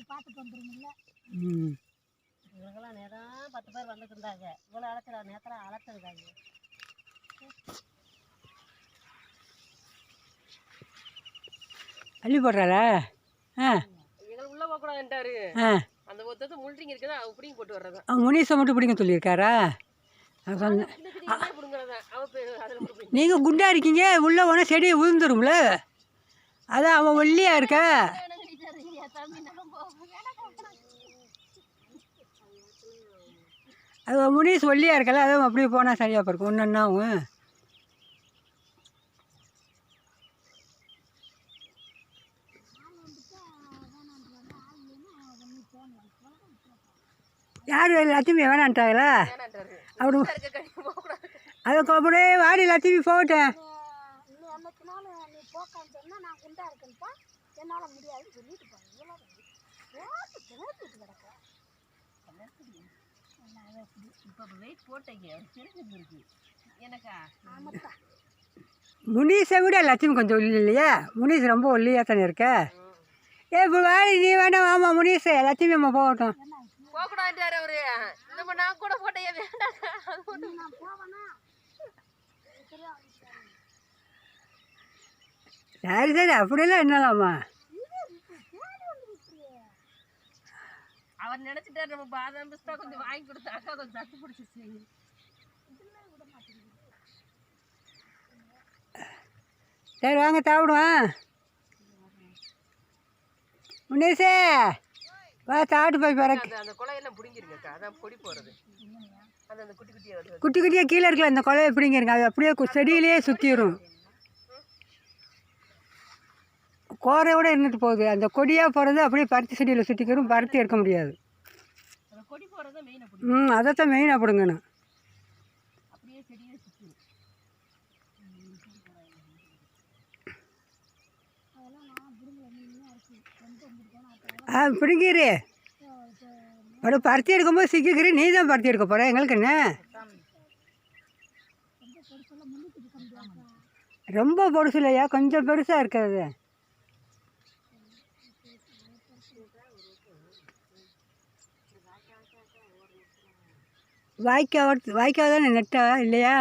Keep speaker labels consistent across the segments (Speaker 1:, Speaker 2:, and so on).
Speaker 1: போய் பார்த்துட்டு
Speaker 2: நேரம் பத்து பேர் வந்துட்டு இருந்தாங்க. இவ்வளோ அழைச்சிடா நேரத்தில் அழைச்சிருக்காங்க
Speaker 3: அள்ளி போடுறாளா? ஆ.
Speaker 2: எங்களை உள்ளே போகக்கூடாதுன்ட்டாரு
Speaker 3: ஆ.
Speaker 2: அந்த ஒருத்தது முள்ளிங்க இருக்குதா அவ பிடிங்கி போட்டு வர்றதா?
Speaker 3: அவன் முனீஸை மட்டும் பிடிங்க சொல்லியிருக்காரா? சொன்னேன் நீங்கள் குண்டா இருக்கீங்க உள்ளே போனால் செடி விழுந்துரும்ல அதான் அவன் ஒல்லியாக இருக்க? அது முனீஸ் சொல்லியா இருக்கல அதுவும் அப்படியே போனால் சரியாக இருக்கும் ஒன்று ஒன்றாவும் யார் லட்சுமி? வேணான்ட்டாங்களா அப்படி அது அப்படியே வாடி லட்சுமி போகட்டேன்
Speaker 1: நீ போக்கான்னு சொன்னால் நான் குண்டா இருக்கேன்ப்பா. என்னால் முடியாதுன்னு சொல்லிட்டு
Speaker 3: முனீஸை விட லட்சுமி கொஞ்சம் ஒல்லி இல்லையா? முனீஸ் ரொம்ப ஒல்லியாக தானே இருக்க? ஏ இப்போ வாடி நீ வேண்டாம் ஆமாம் முனீஸ் லட்சுமி அம்மா போகட்டும்.
Speaker 2: போகக்கூடாதுன்ட்டாரு அவரு. நம்ம நான் கூட போட்டேன்
Speaker 3: சரி சரி அப்படியெல்லாம் என்னலாமா
Speaker 2: அவர் நினைச்சிட்டாரு நம்ம பாதாம் பிஸ்தா கொஞ்சம் வாங்கி கொடுத்து அக்கா கொஞ்சம் தட்டு பிடிச்சிச்சு
Speaker 3: சரி வாங்க சாப்பிடுவோம். முனீஸே வா சாப்பிட்டு போய் பிறகு.
Speaker 2: அந்த குலையெல்லாம் பிடிங்கிருங்கக்கா அதான் பொடி போகிறது குட்டி குட்டியாக
Speaker 3: கீழே இருக்கல அந்த கொலையை எப்படிங்க இருக்கு அது அப்படியே செடியிலேயே சுற்றிடும் கோரையோட இருந்துட்டு போகுது? அந்த கொடியாக போகிறது அப்படியே பருத்தி செடியில் சுற்றிக்கிறோம் பருத்தி எடுக்க முடியாது. ம் அதைத்தான் மெயினாக
Speaker 2: சுற்றி
Speaker 3: ஆ பிடுங்கிரு. அட பருத்தி எடுக்கும்போது சிக்கிக்கிறேன் நீ தான் பருத்தி எடுக்க போகிற எங்களுக்கு என்ன? ரொம்ப பொடுசு இல்லையா கொஞ்சம் பெருசாக இருக்காது. வாய்க்கா வாய்க்கா தானே நெட்டா இல்லையா?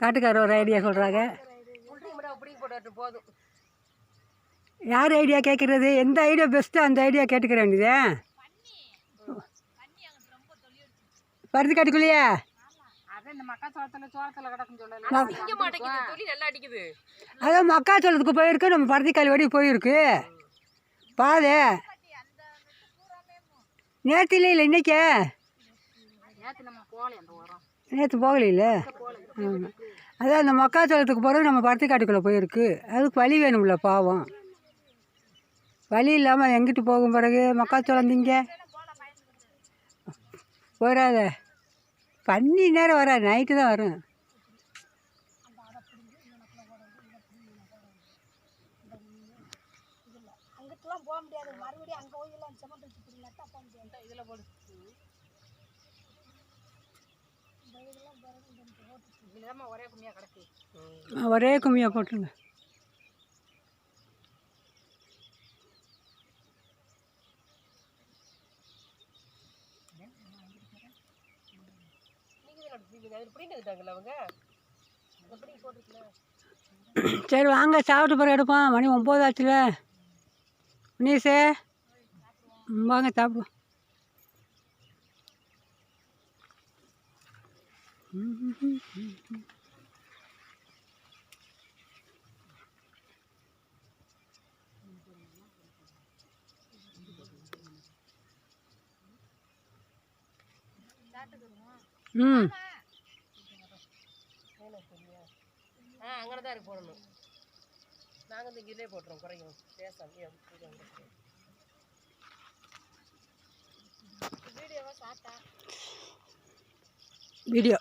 Speaker 3: காட்டுக்கார ஒரு ஐடியா சொல்கிறாங்க யார் ஐடியா கேட்குறது எந்த ஐடியா பெஸ்ட்டு அந்த ஐடியா கேட்டுக்கிற வேண்டியதே பருத்தி காட்டுக்குள்ளேயா
Speaker 2: அதான் இந்த மக்காச்சோளத்தில் சோளத்தில் கிடக்கும் சொல்லலாம் திங்க மாட்டேங்குது நல்லா அடிக்குது.
Speaker 3: அதான் மக்காச்சோளத்துக்கு போயிருக்கு நம்ம பருத்திக்கால் வடி போயிருக்கு. பாது நேற்று இல்லை இல்லை இன்னைக்கே?
Speaker 2: நேற்று நம்ம போகல அந்த உரம்.
Speaker 3: நேற்று போகலையில? ஆமாம் அதான் அந்த மக்காச்சோளத்துக்கு போகிறது நம்ம பருத்தி காட்டுக்குள்ளே போயிருக்கு. அதுக்கு வழி வேணும்ல பாவம். வழி இல்லாமல் எங்கிட்டு போகும் பிறகு மக்காச்சோளம் திங்க? போயிடாத. பன்னி நேரம் வராது நைட்டு தான் வரும்.
Speaker 1: அங்கிட்டலாம் போக முடியாது மறுபடியும் அங்கே போய் எல்லாம் செமண்ட் வச்சு பிடிங்கட்டா போக முடியாது
Speaker 2: இதில் போடு இதுதான் ஒரே கும்மியாக கிடக்கு
Speaker 3: ஆ, ஒரே கும்மியாக போட்டுருங்க
Speaker 2: அதில் அவங்க? எப்படி
Speaker 3: சரி வாங்க சாப்பிட்டு பிறகு எடுப்போம். மணி ஒம்பது ஆச்சுல. ம், வாங்க சாப்பிடுவோம். ம்.
Speaker 2: ஆ அங்கே தான் இருக்கு போடணும். நாங்கள் வந்து இதிலே போட்டுருவோம் குறையும். பேசாம வீடியோவா சாப்பிட்டா?
Speaker 3: வீடியோ.